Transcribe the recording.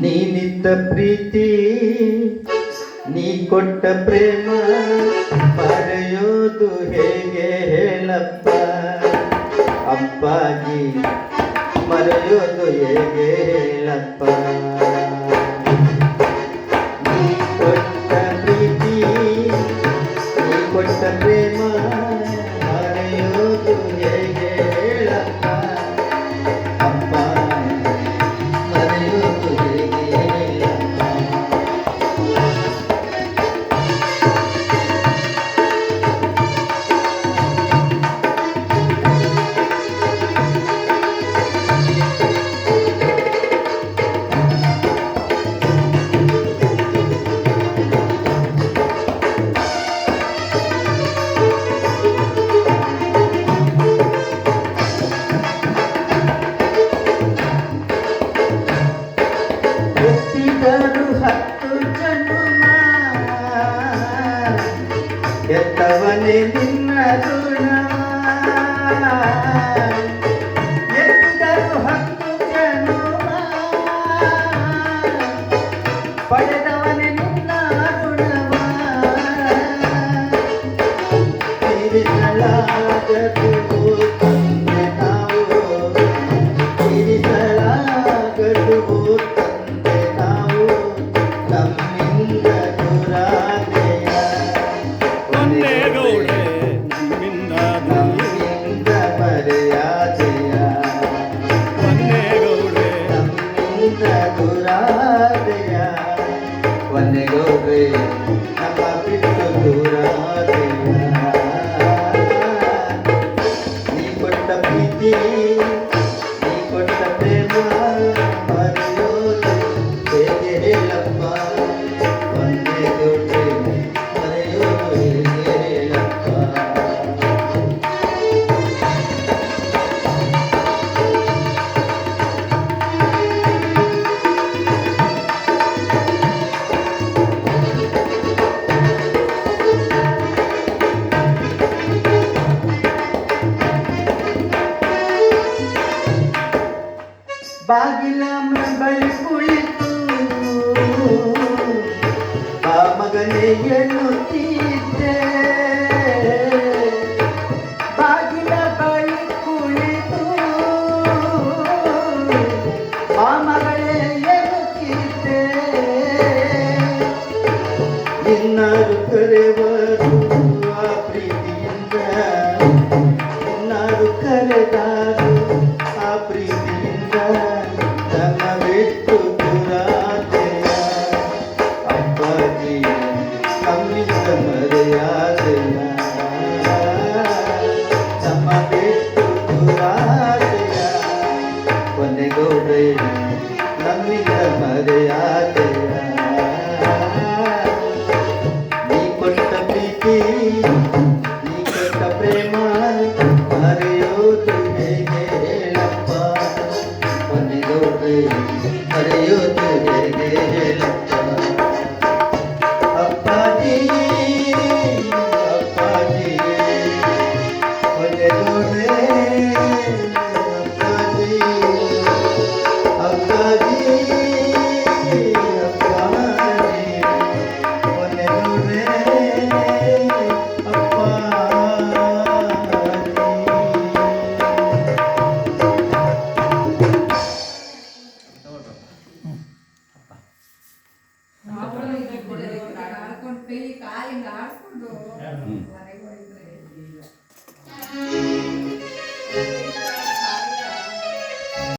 ನೀನಿದ್ದ ಪ್ರೀತಿ ನೀ ಕೊಟ್ಟ ಪ್ರೇಮ ಪಡೆಯೋದು ಹೇಗೆ ಹೇಳಪ್ಪ? ಅಪ್ಪಾಜಿ ಮರೆಯೋದು ಹೇಗೆ ಹೇಳಪ್ಪ? ಪ್ರೇಮ ಎತ್ತವನೇ ನಿನ್ನ ಗುಣ ಎತ್ತಿದರು ಹತ್ತು ಜನುಮ ಪಡೆದವನೆ ನಿನ್ನ ಋಣವ. ತೀರಿಸಲಾಗದು ದುರಾದೆಯ ಒಂದೆಗೋಗ್ರೆ ನಮ್ಮ ಬಿಟ್ಟು ದುರಾದೆಯ ನೀ ಕೊಟ್ಟ ಪ್ರೀತಿ ನೀ ಕೊಟ್ಟ ಪ್ರೇಮ ಮರೆಯೋದು ಹೇಗೆ ಹೇಳಪ್ಪ ಬಾಗಿಲ ಬಳಿ ಕುಳಿತು. ಆ ಮಗನೇ ಎನ್ನುತ್ತಿದ್ದೆ ಮರೆಯಾದೆಯ ನೀ 嗯。